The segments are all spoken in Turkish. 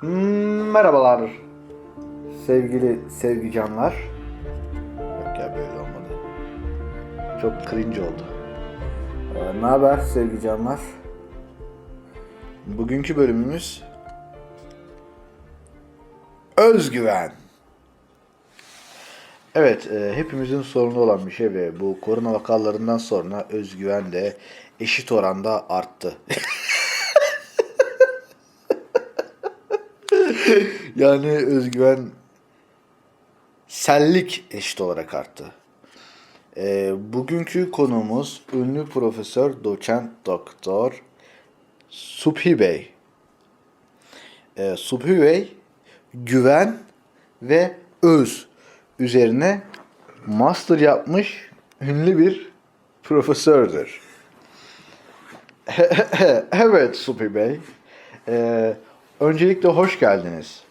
Hmm, merhabalar sevgili sevgi canlar. Yok ya böyle olmadı. Çok cringe oldu. Ee, ne haber sevgi canlar? Bugünkü bölümümüz özgüven. Evet, e, hepimizin sorunu olan bir şey ve bu korona vakalarından sonra özgüven de eşit oranda arttı. yani özgüven sellik eşit olarak arttı. E, bugünkü konuğumuz ünlü profesör, doçent, doktor Subhi Bey. E, Subhi Bey güven ve öz üzerine master yapmış ünlü bir profesördür. evet Subhi Bey. Ee, öncelikle hoş geldiniz.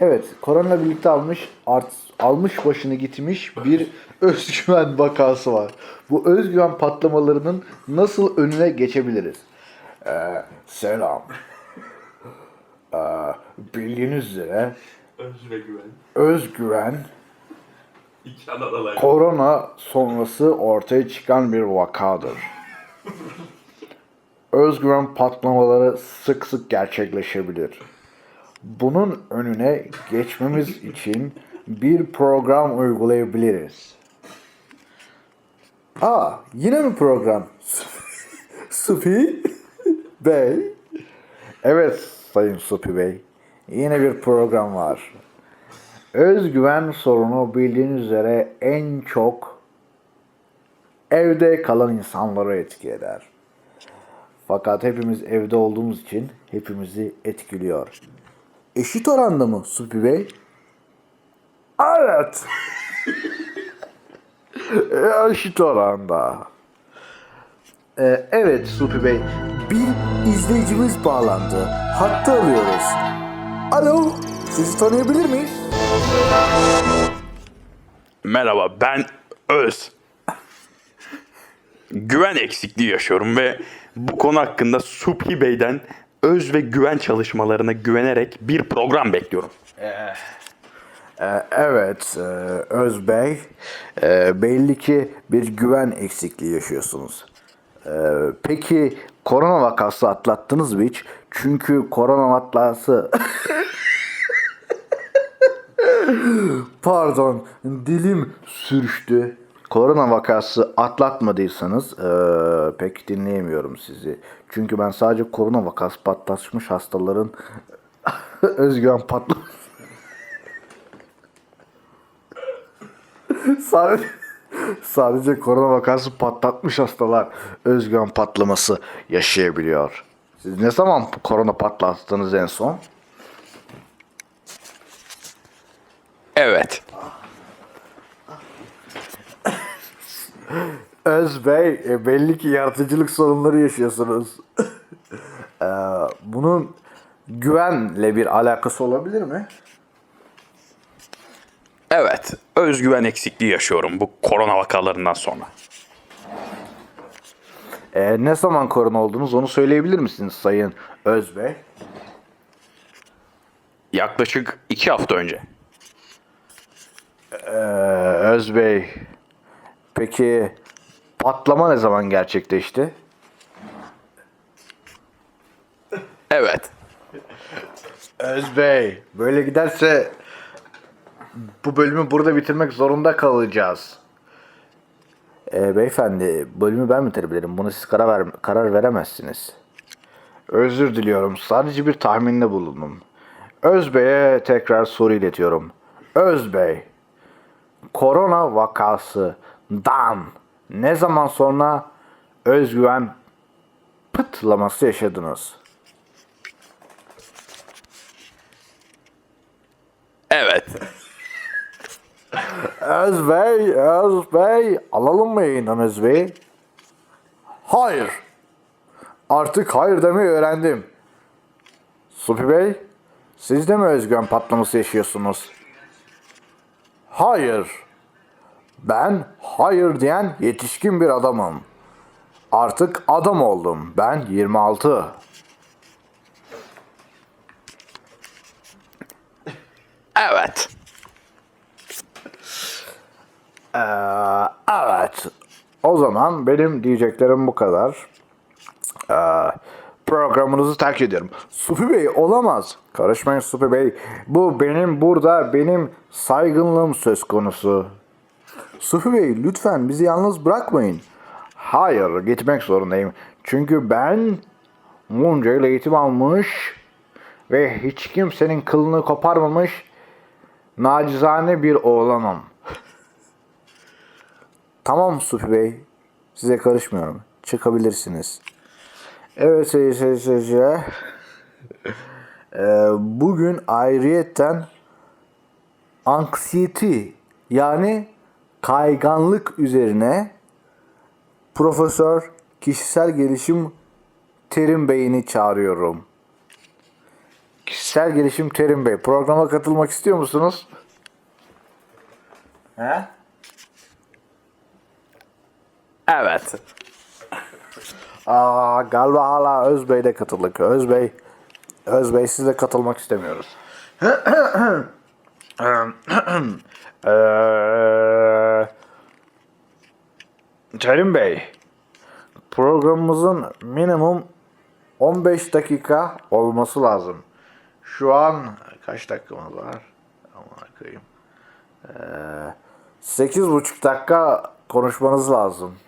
Evet, korona birlikte almış art, almış başını gitmiş bir özgüven vakası var. Bu özgüven patlamalarının nasıl önüne geçebiliriz? Ee, selam. Ee, bildiğiniz üzere Öz ve güven. özgüven Adanalar. korona sonrası ortaya çıkan bir vakadır. Özgüven patlamaları sık sık gerçekleşebilir. Bunun önüne geçmemiz için bir program uygulayabiliriz. Aa, yine mi program? Supi Bey. Evet Sayın Supi Bey. Yine bir program var. Özgüven sorunu bildiğiniz üzere en çok evde kalan insanları etki eder. Fakat hepimiz evde olduğumuz için hepimizi etkiliyor. Eşit oranda mı Supi Bey? Evet. Eşit oranda. Ee, evet Supi Bey. Bir izleyicimiz bağlandı. Hatta alıyoruz. Alo, sizi tanıyabilir miyiz? Merhaba ben Öz. Güven eksikliği yaşıyorum ve bu konu hakkında Subhi Bey'den öz ve güven çalışmalarına güvenerek bir program bekliyorum. Ee, Evet, e, Özbey. Belli ki bir güven eksikliği yaşıyorsunuz. Peki korona vakası atlattınız mı hiç? Çünkü korona vakası... Pardon, dilim sürçtü. Korona vakası atlatmadıysanız e, pek dinleyemiyorum sizi. Çünkü ben sadece korona vakası patlatmış hastaların özgüven patlaması sadece, sadece korona vakası patlatmış hastalar özgüven patlaması yaşayabiliyor. Siz ne zaman korona patlattınız en son? Evet. Özbey, e, belli ki yaratıcılık sorunları yaşıyorsunuz. Ee, bunun güvenle bir alakası olabilir mi? Evet. Özgüven eksikliği yaşıyorum bu korona vakalarından sonra. Ee, ne zaman korona oldunuz onu söyleyebilir misiniz Sayın Özbey? Yaklaşık iki hafta önce. Ee, Özbey, peki patlama ne zaman gerçekleşti? Evet. Özbey, böyle giderse bu bölümü burada bitirmek zorunda kalacağız. Ee, beyefendi, bölümü ben bitirebilirim. Bunu siz karar, ver, karar veremezsiniz. Özür diliyorum. Sadece bir tahminde bulundum. Özbey'e tekrar soru iletiyorum. Özbey, korona vakasından ne zaman sonra özgüven pıtlaması yaşadınız? Evet. Özbey, Özbey. Alalım mı yayından Özbey? Hayır. Artık hayır demeyi öğrendim. Supi Bey, siz de mi özgüven patlaması yaşıyorsunuz? Hayır. Ben hayır diyen yetişkin bir adamım. Artık adam oldum. Ben 26. Evet. Ee, evet. O zaman benim diyeceklerim bu kadar. Ee, programınızı terk ediyorum. Supi Bey olamaz. Karışmayın Supi Bey. Bu benim burada benim saygınlığım söz konusu. Sufi Bey lütfen bizi yalnız bırakmayın. Hayır gitmek zorundayım. Çünkü ben bunca yıl eğitim almış ve hiç kimsenin kılını koparmamış nacizane bir oğlanım. Tamam Sufi Bey. Size karışmıyorum. Çıkabilirsiniz. Evet sevgili seyirciler. Ee, bugün ayrıyetten anksiyeti yani kayganlık üzerine Profesör Kişisel Gelişim Terim Bey'ini çağırıyorum. Kişisel Gelişim Terim Bey. Programa katılmak istiyor musunuz? He? Evet. Aa, galiba hala Özbey de katıldık. Özbey, Özbey siz de katılmak istemiyoruz. Eee, Kerim Bey, programımızın minimum 15 dakika olması lazım. Şu an kaç dakikamız var? Aman koyayım. Eee, 8,5 dakika konuşmanız lazım.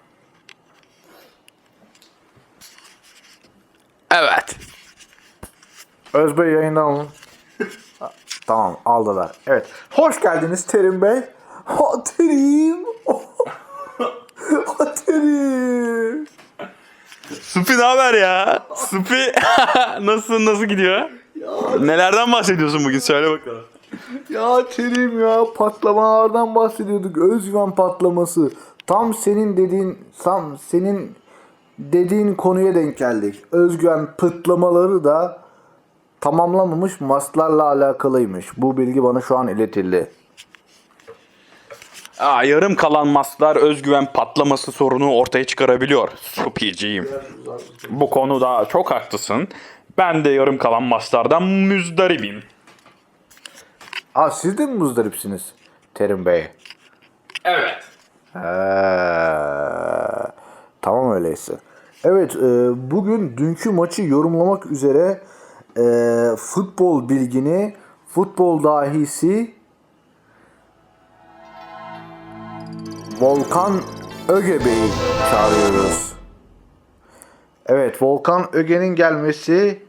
Evet. Özbey yayından alın. Tamam aldılar. Evet. Hoş geldiniz Terim Bey. Ha Terim. ha Terim. Supi ne haber ya? Supi nasıl nasıl gidiyor? Nelerden bahsediyorsun bugün söyle bakalım. Ya Terim ya patlamalardan bahsediyorduk. Özgüven patlaması. Tam senin dediğin tam senin dediğin konuya denk geldik. Özgüven pıtlamaları da tamamlamamış maslarla alakalıymış. Bu bilgi bana şu an iletildi. Aa, yarım kalan maslar özgüven patlaması sorunu ortaya çıkarabiliyor. Supiciğim. Bu konuda çok haklısın. Ben de yarım kalan maslardan müzdaribim. Aa siz de mi muzdaripsiniz Terim Bey? Evet. Ee, tamam öyleyse. Evet, e, bugün dünkü maçı yorumlamak üzere e, futbol bilgini, futbol dahisi Volkan Ögebe'yi çağırıyoruz. Evet, Volkan Öge'nin gelmesi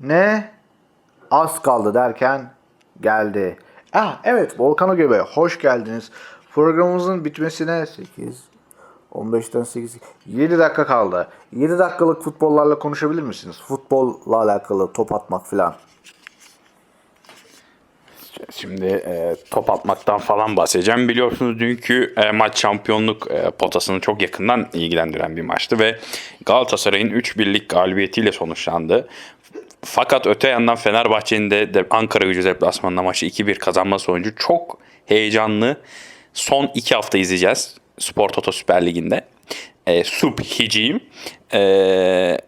ne? Az kaldı derken geldi. Ah evet Volkan Ögebe hoş geldiniz. Programımızın bitmesine 8 15'ten 8 7 dakika kaldı. 7 dakikalık futbollarla konuşabilir misiniz? Futbolla alakalı top atmak filan. Şimdi e, top atmaktan falan bahsedeceğim. Biliyorsunuz dünkü e, maç şampiyonluk e, potasını çok yakından ilgilendiren bir maçtı ve Galatasaray'ın 3-1'lik galibiyetiyle sonuçlandı. Fakat öte yandan Fenerbahçe'nin de, de Ankara gücü deplasmanında maçı 2-1 kazanması sonucu çok heyecanlı son 2 hafta izleyeceğiz Spor Toto Süper Ligi'nde. E, Subhiciyim. E,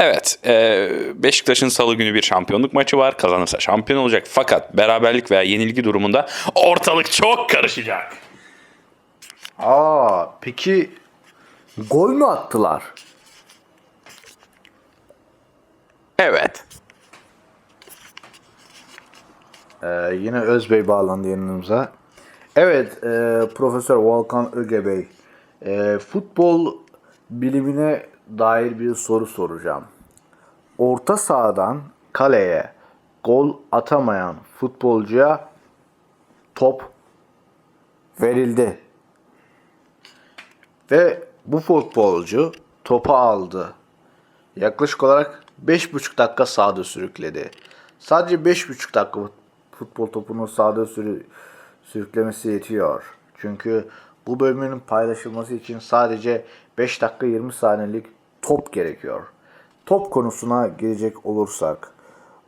Evet, e, Beşiktaş'ın salı günü bir şampiyonluk maçı var. Kazanırsa şampiyon olacak. Fakat beraberlik veya yenilgi durumunda ortalık çok karışacak. Aa peki gol mü attılar? Evet. Ee, yine Özbey bağlandı yanımıza. Evet, e, Profesör Volkan Ögebey. E, futbol bilimine dair bir soru soracağım. Orta sahadan kaleye gol atamayan futbolcuya top verildi. Ve bu futbolcu topu aldı. Yaklaşık olarak 5,5 dakika sahada sürükledi. Sadece 5,5 dakika futbol topunu sahada sürü, sürüklemesi yetiyor. Çünkü bu bölümün paylaşılması için sadece 5 dakika 20 saniyelik top gerekiyor. Top konusuna gelecek olursak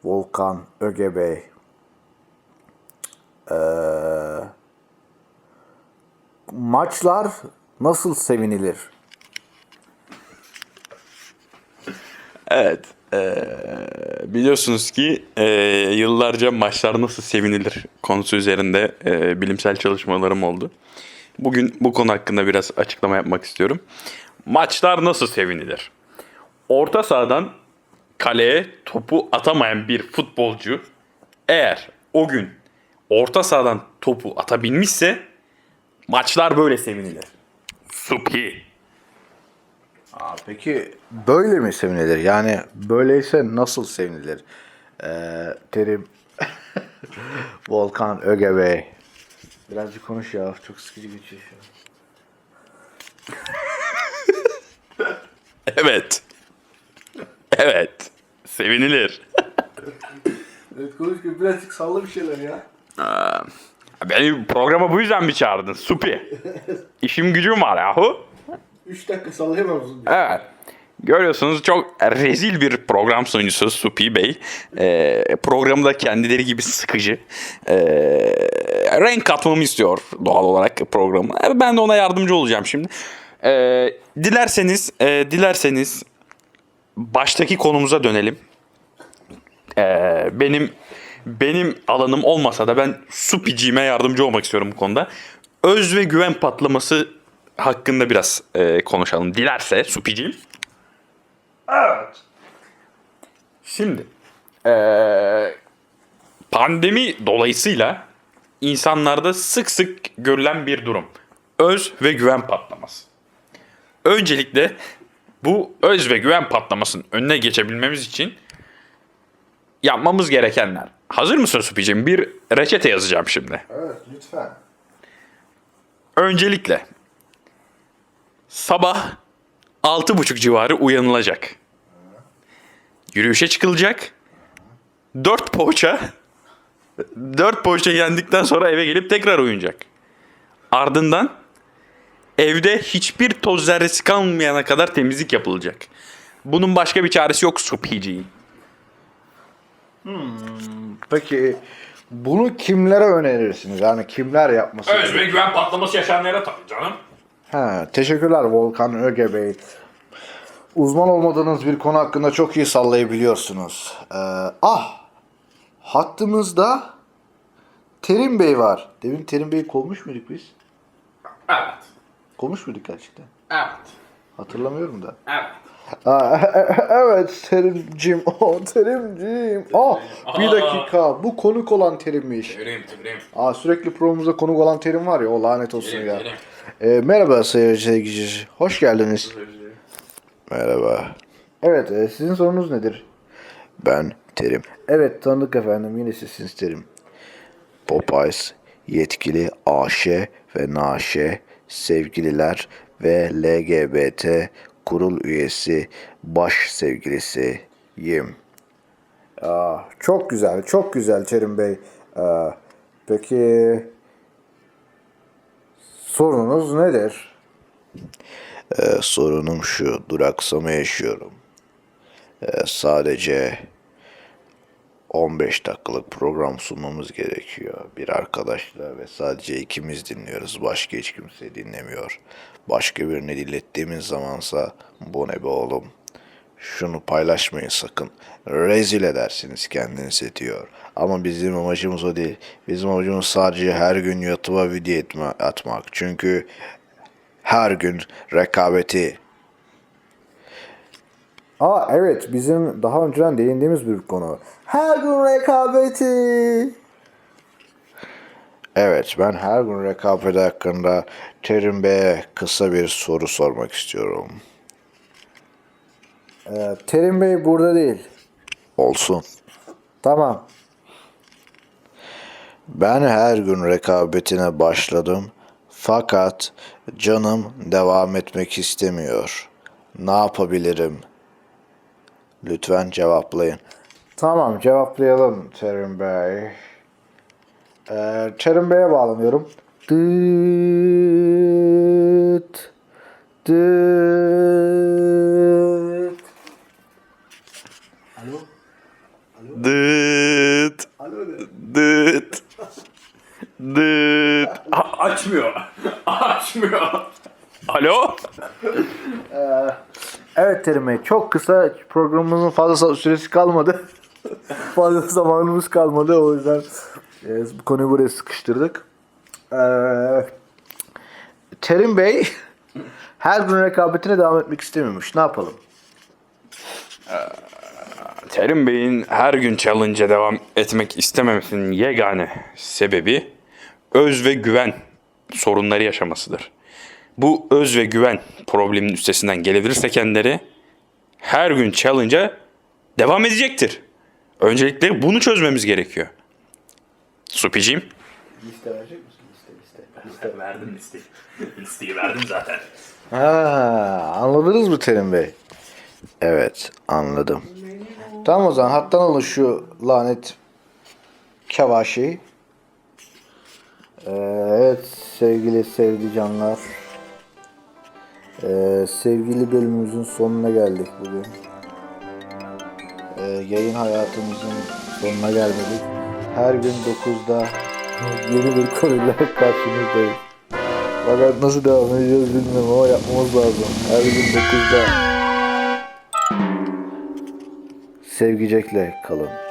Volkan Ögebey ee, maçlar nasıl sevinilir? Evet. Ee, biliyorsunuz ki e, yıllarca maçlar nasıl sevinilir konusu üzerinde e, bilimsel çalışmalarım oldu. Bugün bu konu hakkında biraz açıklama yapmak istiyorum. Maçlar nasıl sevinilir? Orta sahadan kaleye topu atamayan bir futbolcu eğer o gün orta sahadan topu atabilmişse maçlar böyle sevinilir. Supi. Aa, peki böyle mi sevinilir? Yani böyleyse nasıl sevinilir? Ee, Terim, Volkan Öge Bey. Birazcık konuş ya. Çok sıkıcı geçiyor şu an. Evet. Evet. Sevinilir. Evet konuş birazcık salla bir şeyler ya. Beni programa bu yüzden mi çağırdın? Supi. İşim gücüm var yahu. 3 dakika sallayamam mısın? Evet. Görüyorsunuz çok rezil bir program sunucusu Supi Bey. Ee, programı da kendileri gibi sıkıcı. Ee, renk katmamı istiyor doğal olarak programı. Ben de ona yardımcı olacağım şimdi. Ee, dilerseniz, e, dilerseniz baştaki konumuza dönelim. Ee, benim benim alanım olmasa da ben Supiciğime yardımcı olmak istiyorum bu konuda. Öz ve güven patlaması hakkında biraz e, konuşalım. Dilerse Supiciğim. Evet. Şimdi e, pandemi dolayısıyla insanlarda sık sık görülen bir durum. Öz ve güven patlaması. Öncelikle bu öz ve güven patlamasının önüne geçebilmemiz için yapmamız gerekenler. Hazır mısın Supiciğim? Bir reçete yazacağım şimdi. Evet lütfen. Öncelikle sabah 6.30 civarı uyanılacak. Yürüyüşe çıkılacak. 4 poğaça 4 poğaça yendikten sonra eve gelip tekrar uyunacak. Ardından evde hiçbir toz zerresi kalmayana kadar temizlik yapılacak. Bunun başka bir çaresi yok Supiciğim. Peki bunu kimlere önerirsiniz? Yani kimler yapması? Öz ve güven patlaması yaşayanlara tabii canım. Ha, teşekkürler Volkan Öge Bey. Uzman olmadığınız bir konu hakkında çok iyi sallayabiliyorsunuz. Ee, ah, hattımızda Terim Bey var. Demin Terim Bey'i kovmuş muyduk biz? Evet. Kovmuş muyduk gerçekten? Evet. Hatırlamıyorum da. Evet. Aa, evet Terimcim. Oh, Terimcim. Oh, bir dakika. Bu konuk olan Terim'miş. Terim, terim. Aa, sürekli programımızda konuk olan Terim var ya. O lanet olsun Terim, ya. terim. Ee, merhaba seyirci seyirciler. Hoş geldiniz. Merhaba. Evet, e, sizin sorunuz nedir? Ben Terim. Evet, tanıdık efendim. Yine sizsiniz Terim. Popeyes, yetkili AŞ ve NAŞ, sevgililer ve LGBT kurul üyesi baş sevgilisiyim. Aa, çok güzel, çok güzel Terim Bey. Aa, peki sorunuz nedir? Ee, sorunum şu, duraksama yaşıyorum. Ee, sadece 15 dakikalık program sunmamız gerekiyor. Bir arkadaşla ve sadece ikimiz dinliyoruz. Başka hiç kimse dinlemiyor. Başka birine dinlettiğimiz zamansa bu ne be oğlum. Şunu paylaşmayın sakın. Rezil edersiniz kendinizi diyor. Ama bizim amacımız o değil. Bizim amacımız sadece her gün YouTube'a video etme, atmak. Çünkü her gün rekabeti Aa evet bizim daha önceden değindiğimiz bir konu. Her gün rekabeti. Evet ben her gün rekabeti hakkında Terim Bey'e kısa bir soru sormak istiyorum. Ee, Terim Bey burada değil. Olsun. Tamam. Ben her gün rekabetine başladım. Fakat canım devam etmek istemiyor. Ne yapabilirim? Lütfen cevaplayın. Tamam cevaplayalım Terim Bey. Ee, Terim Bey'e bağlanıyorum. Dıt. Dıt. Dıt. Dıt. Dıt. A- açmıyor. Açmıyor. Alo? Evet Evet Terim Bey çok kısa programımızın fazla süresi kalmadı. fazla zamanımız kalmadı o yüzden e, bu konuyu buraya sıkıştırdık. Ee, Terim Bey her gün rekabetine devam etmek istemiyormuş. Ne yapalım? Terim Bey'in her gün challenge'e devam etmek istememesinin yegane sebebi öz ve güven sorunları yaşamasıdır. Bu öz ve güven probleminin üstesinden gelebilirse kendileri her gün challenge'a devam edecektir. Öncelikle bunu çözmemiz gerekiyor. Supiciğim. Liste verecek misin? Liste liste. verdim listeyi. Listeyi verdim zaten. Ha, anladınız mı Terim Bey? Evet, anladım. Tamam o zaman hattan alın şu lanet kevaşeyi. Ee, evet sevgili sevdicanlar. Ee, sevgili bölümümüzün sonuna geldik bugün. Ee, yayın hayatımızın sonuna gelmedik. Her gün 9'da yeni bir konuyla karşınızdayız. Fakat nasıl devam edeceğiz bilmiyorum ama yapmamız lazım. Her gün 9'da. Sevgicekle kalın.